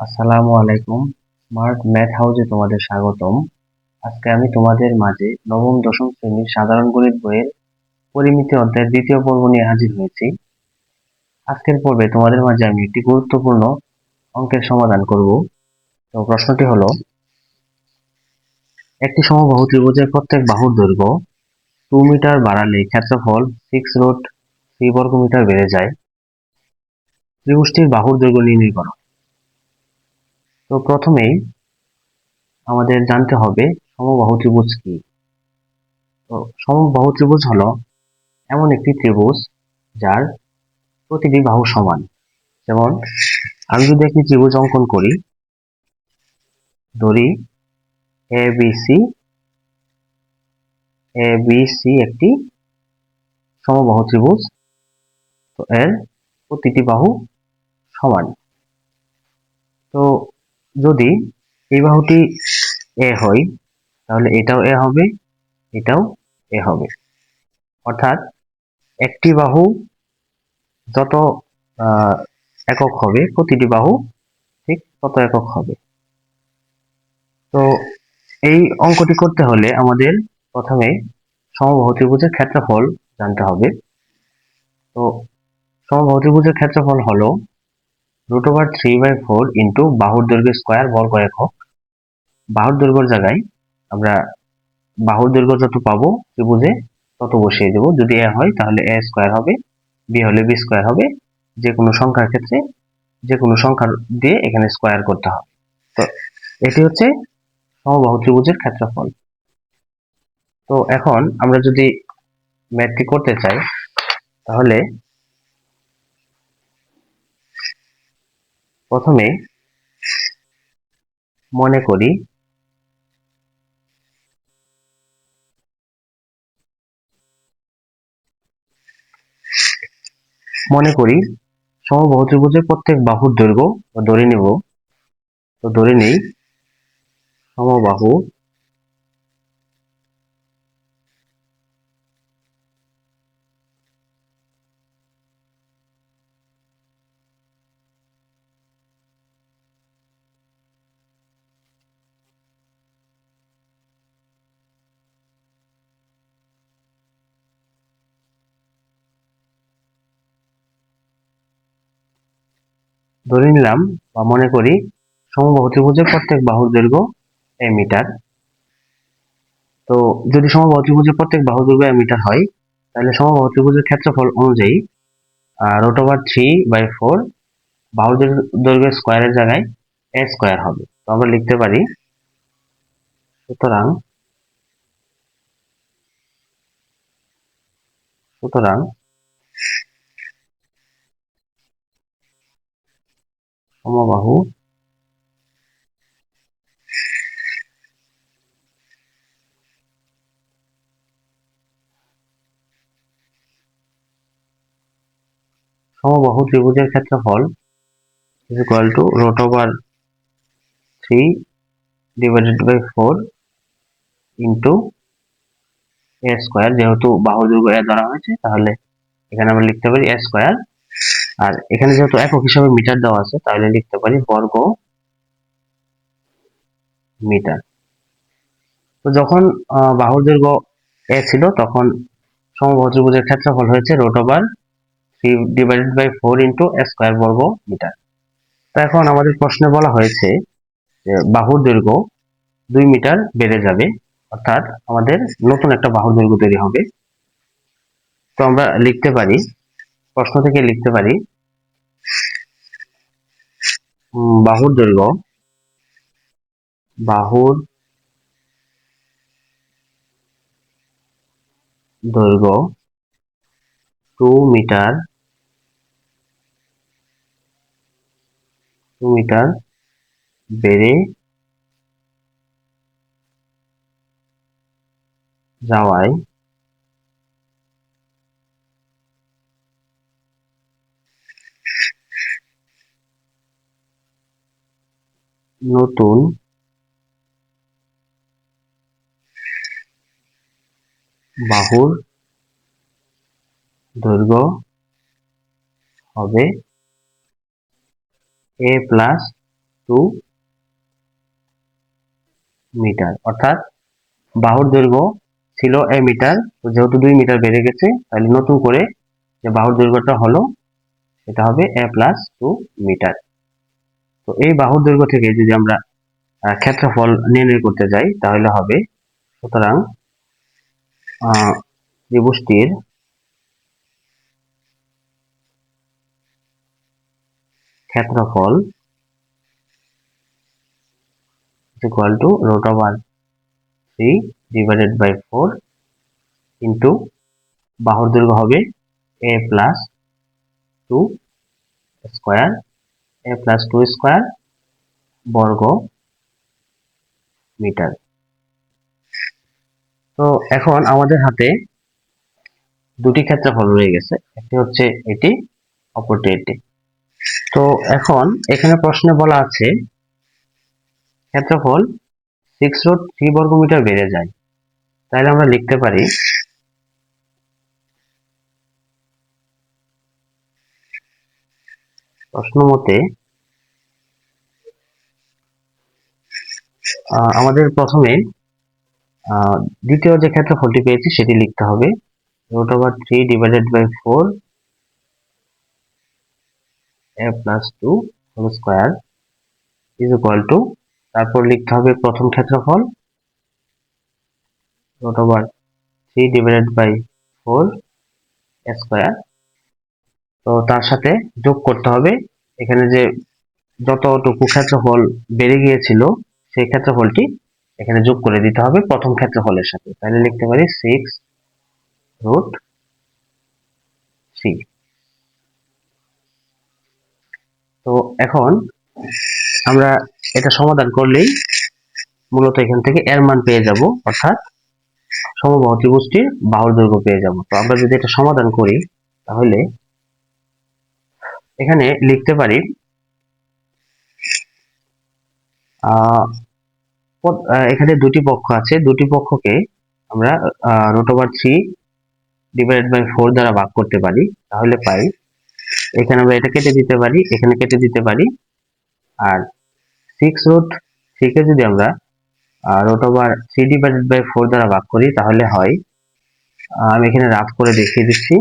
আসসালামু আলাইকুম। Smart math হাউসে তোমাদের স্বাগতম। আজকে আমি তোমাদের মাঝে নবম, দশম শ্রেণির সাধারণ গণিত বইয়ের পরিমিতি অধ্যায়ের দ্বিতীয় পর্ব নিয়ে হাজির হয়েছি। আজকের পর্বে তোমাদের মাঝে আমি একটি গুরুত্বপূর্ণ অঙ্কের সমাধান করব। তো প্রশ্নটি হলো, একটি সমবাহু ত্রিভুজের প্রত্যেক বাহুর দৈর্ঘ্য টু মিটার বাড়ালে ক্ষেত্রফল সিক্স রোড থ্রি বর্গ মিটার বেড়ে যায়। ত্রিভুজটির বাহুর দৈর্ঘ্য নির্ণয় করো। তো প্রথমেই আমাদের জানতে হবে সমবাহু ত্রিভুজ কি? তো সমবাহু ত্রিভুজ হলো এমন একটি ত্রিভুজ যার প্রতিটি বাহু সমান। যেমন, আমি যদি একটি ত্রিভুজ অঙ্কন করি, ধরি A B C A B C একটি সমবাহু ত্রিভুজ, তো এর প্রতিটি বাহু সমান। তো যদি এই বাহুটি এ হয়, তাহলে এটাও এ হবে, এটাও এ হবে। অর্থাৎ একটি বাহু যত একক হবে, প্রতিটি বাহু ঠিক তত একক হবে। তো এই অঙ্কটি করতে হলে আমাদের প্রথমে সমবাহু ত্রিভুজের ক্ষেত্রফল জানতে হবে। তো সমবাহু ত্রিভুজের ক্ষেত্রফল হলো root over three by four into বাহুর দৈর্ঘ্য স্কোয়ার বর্গ একক বাহুর দৈর্ঘ্যর জায়গায় আমরা বাহুর দৈর্ঘ্য যত পাবো, ত্রিভুজে তত বসিয়ে দেবো। যদি এ হয়, তাহলে এ স্কোয়ার হবে বি হলে বি স্কোয়ার হবে। যে কোনো সংখ্যার ক্ষেত্রে যে কোনো সংখ্যা দিয়ে এখানে স্কোয়ার করতে হবে। তো এটি হচ্ছে সমবাহু ত্রিভুজের ক্ষেত্রফল। তো এখন আমরা যদি ম্যাথটি করতে চাই, তাহলে প্রথমে মনে করি মনে করি সমবাহু ত্রিভুজের প্রত্যেক বাহুর দৈর্ঘ্য ধরে নেব। তো ধরে নেই, সমবাহু ধরে নিলাম বা মনে করি সমবাহু ত্রিভুজের প্রত্যেক বাহুর দৈর্ঘ্য এ মিটার। তো যদি সমবাহু ত্রিভুজের প্রত্যেক বাহুর দৈর্ঘ্য এ মিটার হয়, তাহলে সমবাহু ত্রিভুজের ক্ষেত্রফল অনুযায়ী root over three by four বাহুর দৈর্ঘ্যের স্কোয়ারের জায়গায় এ স্কোয়ার হবে। তো আমরা লিখতে পারি, সুতরাং সুতরাং সমবাহু। সমবাহু ত্রিভুজের ক্ষেত্রফল is equal to root over 3 divided by 4 into a square যেহেতু বাহু দৈর্ঘ্য এ ধরা হয়েছে, তাহলে এখানে আমরা লিখতে পারি a স্কয়ার আর এখানে যেহেতু একক হিসাবে মিটার দেওয়া আছে, তাহলে লিখতে পারি বর্গ মিটার। তো যখন বাহুর দৈর্ঘ্য এ ছিল, তখন সমবাহু ক্ষেত্রফল হয়েছে root over three divided by four into square বর্গ মিটার। তো এখন আমাদের প্রশ্নে বলা হয়েছে যে বাহুর দৈর্ঘ্য দুই মিটার বেড়ে যাবে, অর্থাৎ আমাদের নতুন একটা বাহুর দৈর্ঘ্য তৈরি হবে। তো আমরা লিখতে পারি প্রশ্ন থেকে লিখতে পারি। বাহুর দৈর্ঘ্য। বাহুর দৈর্ঘ্য টু মিটার টু মিটার বেড়ে যাওয়ায় নতুন। বাহুর দৈর্ঘ্য হবে এ প্লাস টু মিটার অর্থাৎ বাহুর দৈর্ঘ্য ছিল এ মিটার যেহেতু দুই মিটার বেড়ে গেছে, তাহলে নতুন করে যে বাহুর দৈর্ঘ্যটা হলো, সেটা হবে এ প্লাস টু মিটার তো এই বাহুর দৈর্ঘ্য থেকে যদি আমরা ক্ষেত্রফল নির্ণয় করতে যাই, তাহলে হবে, সুতরাং ত্রিভুজটির ক্ষেত্রফল equal to root over three divided by four into বাহুর দৈর্ঘ্য হবে A plus two square A plus two square বর্গ মিটার তো এখন আমাদের হাতে দুটি ক্ষেত্রফল রয়ে গেছে, একটি হচ্ছে এটি, অপরটি এটি। তো এখন এখানে প্রশ্নে বলা আছে, ক্ষেত্রফল সিক্স রুট থ্রি বর্গমিটার বেড়ে যায়। তাহলে আমরা লিখতে পারি প্রশ্ন মতে আমাদের প্রথমে দ্বিতীয় যে ক্ষেত্রফলটি পেয়েছি সেটি লিখতে হবে। Root over three divided by four, A plus two whole square is equal to. তারপর লিখতে হবে প্রথম ক্ষেত্রফল। Root over three divided by four square তো তার সাথে যোগ করতে হবে। এখানে যে যতটুকু ক্ষেত্রফল বেড়ে গিয়েছিল, সেই ক্ষেত্রফলটি এখানে যোগ করে দিতে হবে প্রথম ক্ষেত্রফলের সাথে। তাহলে লিখতে পারি সিক্স রুট থ্রি তো এখন আমরা এটা সমাধান করলেই মূলত এখান থেকে এর মান পেয়ে যাব, অর্থাৎ সমবাহু ত্রিভুজটির বাহুর দৈর্ঘ্য পেয়ে যাব। তো আমরা যদি এটা সমাধান করি, তাহলে এখানে লিখতে পারি এখানে দুটি পক্ষ আছে। দুটি পক্ষকে আমরা root over three divided by four দ্বারা ভাগ করতে পারি। তাহলে পাই, এখানে আমরা এটা কেটে দিতে পারি, এখানে কেটে দিতে পারি। আর সিক্স রুট থ্রিকে যদি আমরা root over three divided by four দ্বারা ভাগ করি, তাহলে হয় আমি এখানে রাফ করে দেখিয়ে দিচ্ছি।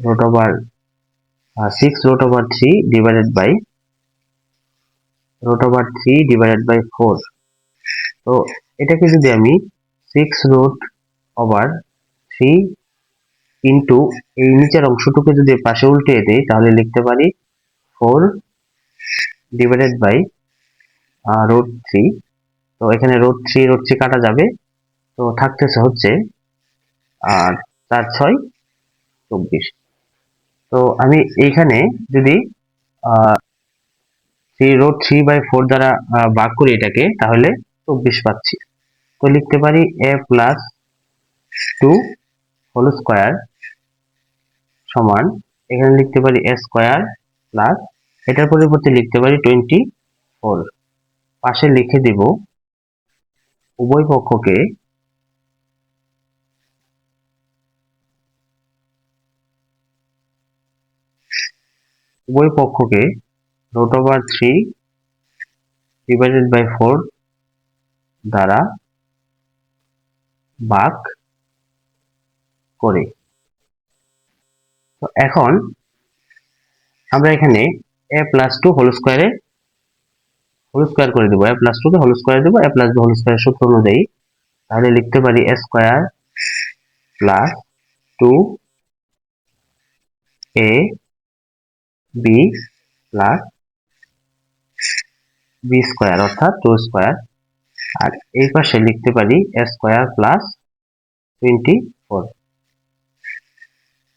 Root over six root over three divided by root over three divided by four তো এটাকে যদি আমি six root over three into এই নিচের অংশটুকু যদি পাশে উল্টে দেই, তাহলে লিখতে পারি four divided by root three তো এখানে রুট থ্রি রুট থ্রি কাটা যাবে। তো থাকতেছে হচ্ছে আর চার, ছয়, চব্বিশ। তো আমি এইখানে যদি three root three by four দ্বারা ভাগ করি এটাকে, তাহলে চব্বিশ পাচ্ছি। তো লিখতে পারি A plus two whole square সমান, এখানে লিখতে পারি এ স্কোয়ার প্লাস এটার পরিবর্তে লিখতে পারি টোয়েন্টি ফোর পাশে লিখে দিব, উভয় পক্ষকে উভয় পক্ষকে root over three divided by four দ্বারা ভাগ করে। তো এখন আমরা এখানে এ প্লাস টু হোল স্কোয়ারে হোল স্কোয়ার করে দেবো। এ প্লাস টুকে হোল স্কোয়ার দেবো। এ প্লাস হোল স্কোয়ার সূত্র অনুযায়ী তাহলে লিখতে পারি A square plus two A B plus B square অর্থাৎ টু স্কোয়ার আর এই পাশে লিখতে পারি A square plus twenty four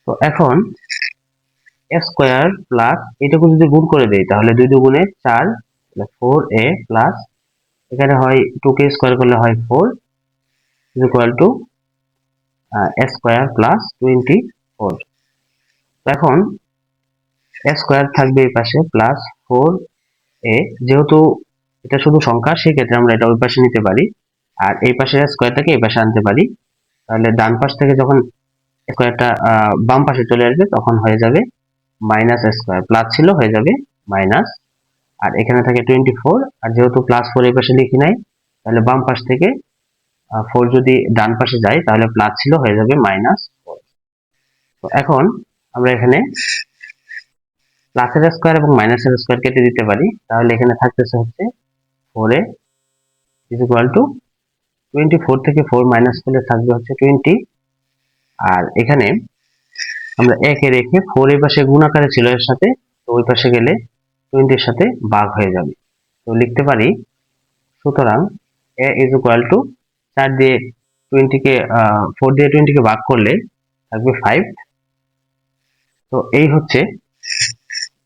তো এখন স্কোয়ার প্লাস এটাকে যদি গুণ করে দেই, তাহলে দুই দুগুণে চার ফোর এ প্লাস এখানে হয় টু কে স্কোয়ার করলে হয় four equal to square plus twenty four এখন স্কোয়ার থাকবে এই পাশে প্লাস ফোর এ যেহেতু এটা শুধু সংখ্যা, সেক্ষেত্রে আমরা এটা ওই পাশে নিতে পারি। আর এই পাশের স্কোয়ারটাকে এই পাশে আনতে পারি। তাহলে ডান পাশ থেকে যখন স্কোয়ারটা বাম পাশে চলে আসবে, তখন হয়ে যাবে মাইনাস স্কোয়ার প্লাস ছিল, হয়ে যাবে মাইনাস আর এখানে থাকে টোয়েন্টি ফোর আর যেহেতু প্লাস ফোর এই পাশে লিখি নাই, তাহলে বাম পাশ থেকে ফোর যদি ডান পাশে যায়, তাহলে প্লাস ছিল, হয়ে যাবে মাইনাস ফোর এখন আমরা এখানে প্লাসের স্কোয়ার এবং মাইনাসের স্কোয়ার কেটে দিতে পারি। তাহলে এখানে থাকতেছে হচ্ছে four a is equal to twenty four থেকে ফোর মাইনাস করলে থাকবে হচ্ছে টোয়েন্টি আর এখানে আমরা একে রেখে ফোর এই পাশে গুণাকারে ছিল এর সাথে, তো ওই পাশে গেলে টোয়েন্টির সাথে ভাগ হয়ে যাবে। তো লিখতে পারি, সুতরাং এ ইজ ইকুয়াল টু চার দিয়ে টোয়েন্টিকে ফোর দিয়ে টোয়েন্টিকে ভাগ করলে থাকবে ফাইভ তো এই হচ্ছে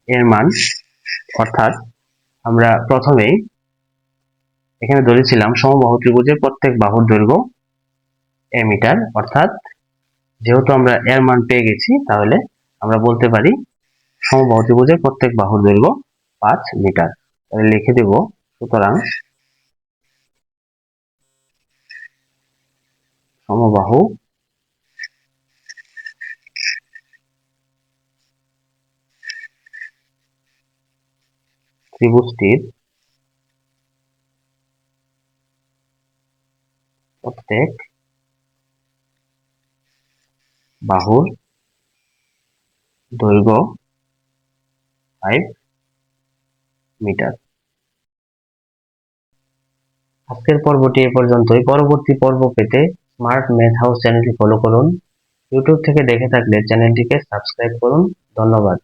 এর মান। অর্থাৎ আমরা প্রথমেই এখানে ধরেছিলাম সমবাহু ত্রিভুজের প্রত্যেক বাহুর দৈর্ঘ্য এ মিটার। অর্থাৎ যেহেতু আমরা এর মান পেয়ে গেছি, তাহলে আমরা বলতে পারি সমবাহু ত্রিভুজের প্রত্যেক বাহুর দৈর্ঘ্য পাঁচ মিটার। তাহলে লিখে দেব, সুতরাং সমবাহু ত্রিভুজটির প্রত্যেক বাহুর দৈর্ঘ্য ফাইভ মিটার আজকের পর্বটি এ পর্যন্তই। পরবর্তী পর্ব পেতে স্মার্ট ম্যাথ হাউস চ্যানেলটি ফলো করুন। ইউটিউব থেকে দেখে থাকলে চ্যানেলটিকে সাবস্ক্রাইব করুন। ধন্যবাদ।